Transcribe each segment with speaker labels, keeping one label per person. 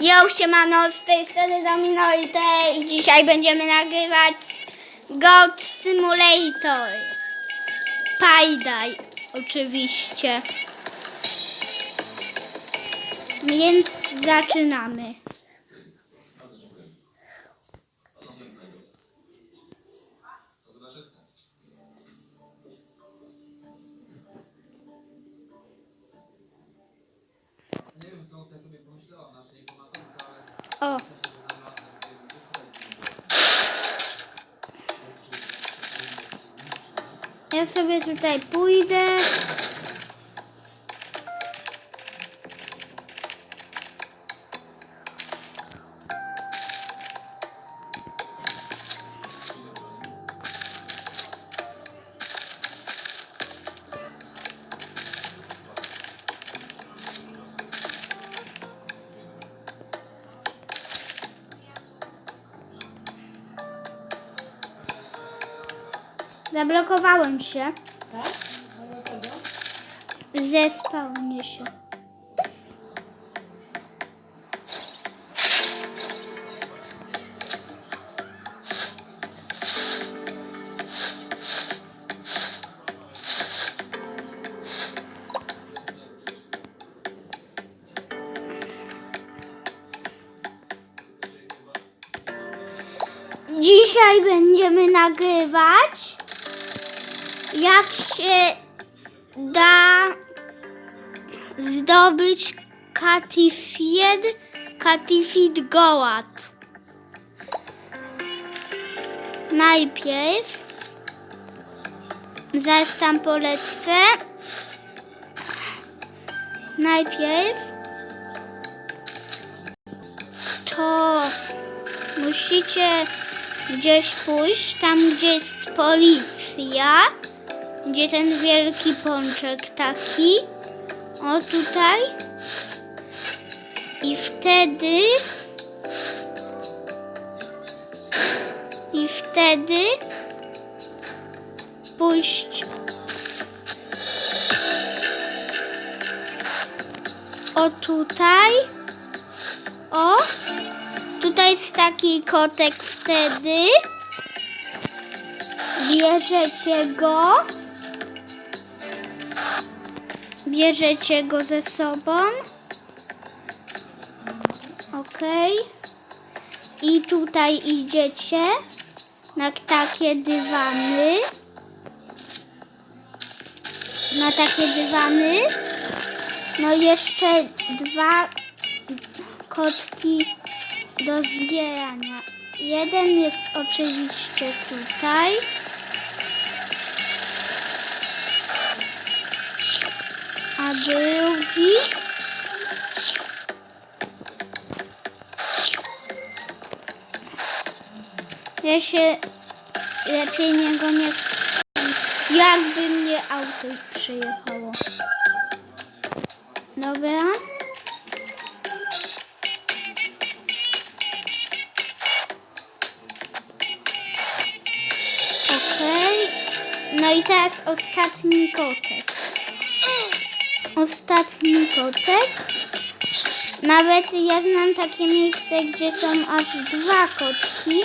Speaker 1: Yo, siemano, z tej strony Domino i, dzisiaj będziemy nagrywać Goat Simulator. Pajdaj, oczywiście. Więc zaczynamy.
Speaker 2: Nie wiem, co Lucja sobie
Speaker 1: O, ja sobie tutaj pójdę. Zablokowałem się.
Speaker 3: Tak? A dlaczego?
Speaker 1: Zespał mnie się. Dzisiaj będziemy nagrywać jak się da zdobyć Katifid, Katifid Goat. Najpierw zaraz tam polecę. Najpierw to musicie gdzieś pójść, tam gdzie jest policja, gdzie ten wielki pączek taki. O tutaj. I wtedy. I wtedy pójść. O tutaj. O. Tutaj jest taki kotek wtedy. Bierzecie go. Bierzecie go ze sobą. Ok. I tutaj idziecie na takie dywany. Na takie dywany. No jeszcze dwa kotki do zbierania. Jeden jest oczywiście tutaj. A drugi ja się lepiej niego nie jakby mnie auto przyjechało. Dobra. Okej. No i teraz ostatni kotek. Ostatni kotek. Nawet ja znam takie miejsce, gdzie są aż dwa kotki.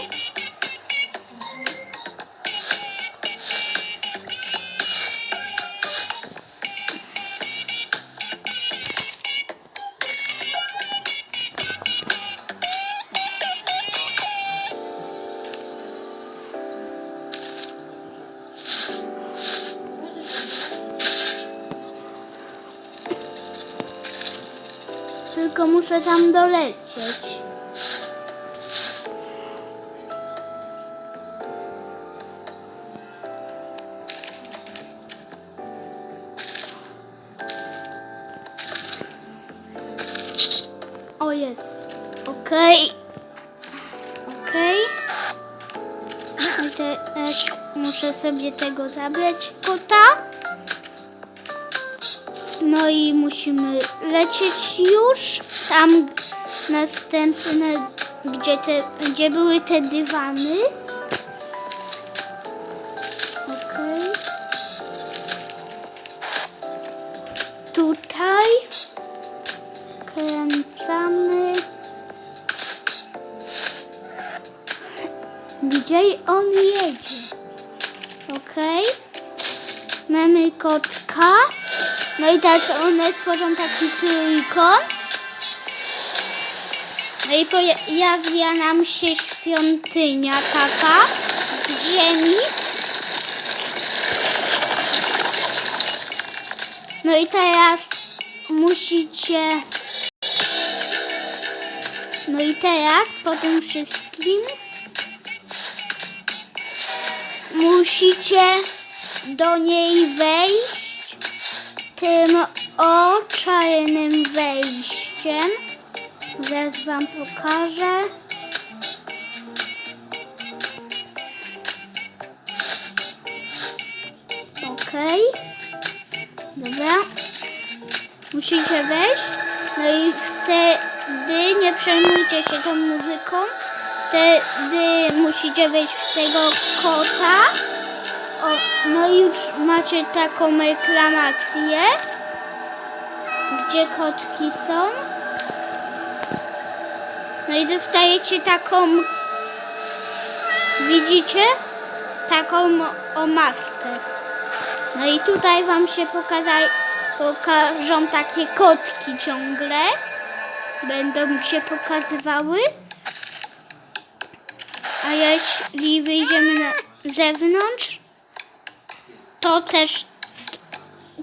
Speaker 1: Tylko muszę tam dolecieć. O, jest. Okej. Okej. I teraz muszę sobie tego zabrać kota. No i musimy lecieć już tam następne, gdzie, te, gdzie były te dywany. Okej. Okay. Tutaj kręcamy. Gdzie on jedzie? Okej. Okay. Mamy kotka. No i teraz one tworzą taki trójkąt. No i pojawia nam się świątynia taka z ziemi. No i teraz musicie. No i teraz po tym wszystkim musicie do niej wejść tym oczajnym wejściem. Zaraz wam pokażę. Okej. Dobra. Musicie wejść. No i wtedy nie przejmujcie się tą muzyką. Wtedy musicie wejść w tego kota. O, no już macie taką reklamację. Gdzie kotki są? No i dostajecie taką. Widzicie? Taką omaskę. No i tutaj wam się pokaza, pokażą takie kotki ciągle. Będą się pokazywały. A jeśli wyjdziemy na zewnątrz, to też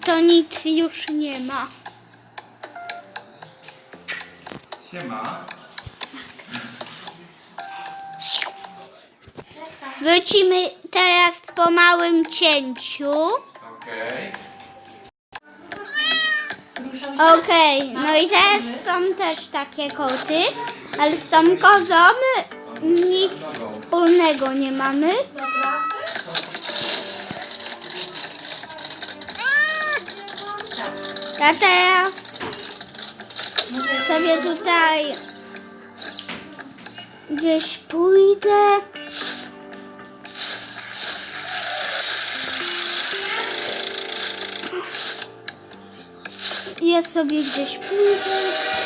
Speaker 1: to nic już nie ma.
Speaker 4: Siema.
Speaker 1: Wrócimy teraz po małym cięciu.
Speaker 4: Okej.
Speaker 1: Okej, no i teraz są też takie koty, ale z tą kozą nic wspólnego nie mamy. Ja teraz sobie tutaj gdzieś pójdę. Ja sobie gdzieś pójdę.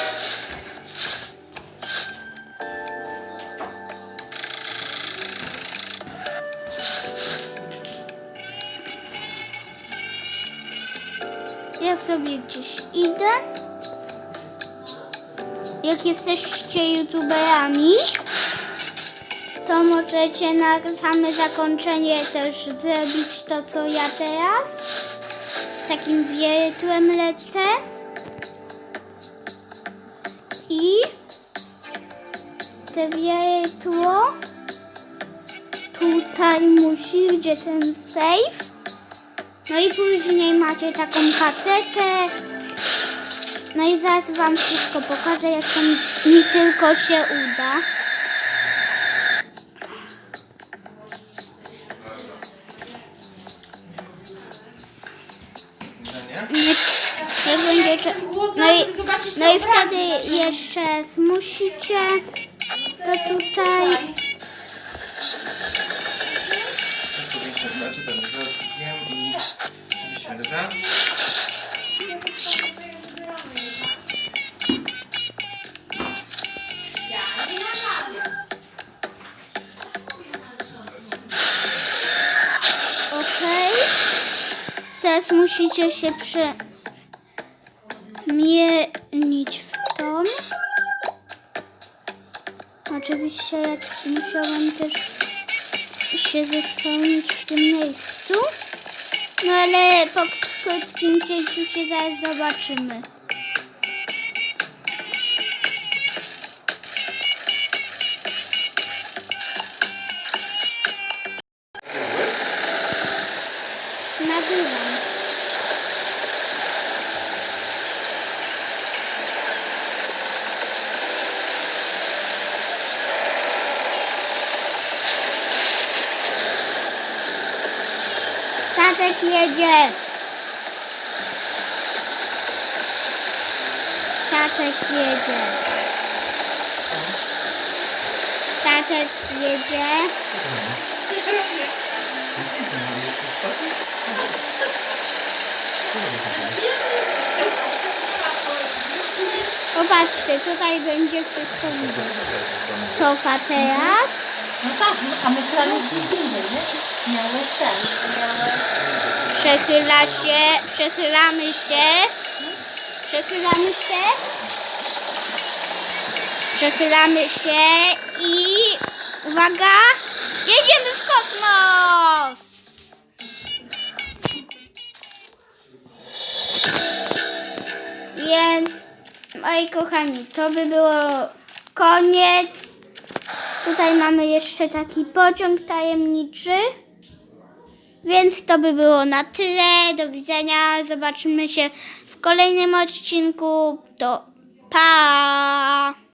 Speaker 1: Sobie gdzieś idę. Jak jesteście youtuberami, to możecie na same zakończenie też zrobić to, co ja teraz. Z takim wiertłem lecę. I te wiertło tutaj musi, gdzie ten safe. No i później macie taką kasetę. No i zaraz wam wszystko pokażę, jak to mi, tylko się uda. No i, no i wtedy jeszcze zmusicie to tutaj.
Speaker 4: Znaczy dobra?
Speaker 1: Okej. Teraz musicie się przemienić w ton. Oczywiście musiałam też się zespełnić w tym miejscu. No ale po krótkim cięciu się zaraz zobaczymy. Statek jedzie. Statek jedzie. Statek jedzie. Popatrzcie, tutaj będzie wszystko widać. Cofa teraz.
Speaker 3: No tak, no, a myślałem gdzieś indziej, nie? Miałeś ten, miałeś...
Speaker 1: Przechyla się, przechylamy się, przechylamy się, przechylamy się i uwaga, jedziemy w kosmos! Więc, moi kochani, to by było koniec. Tutaj mamy jeszcze taki pociąg tajemniczy. Więc to by było na tyle. Do widzenia. Zobaczymy się w kolejnym odcinku. To pa!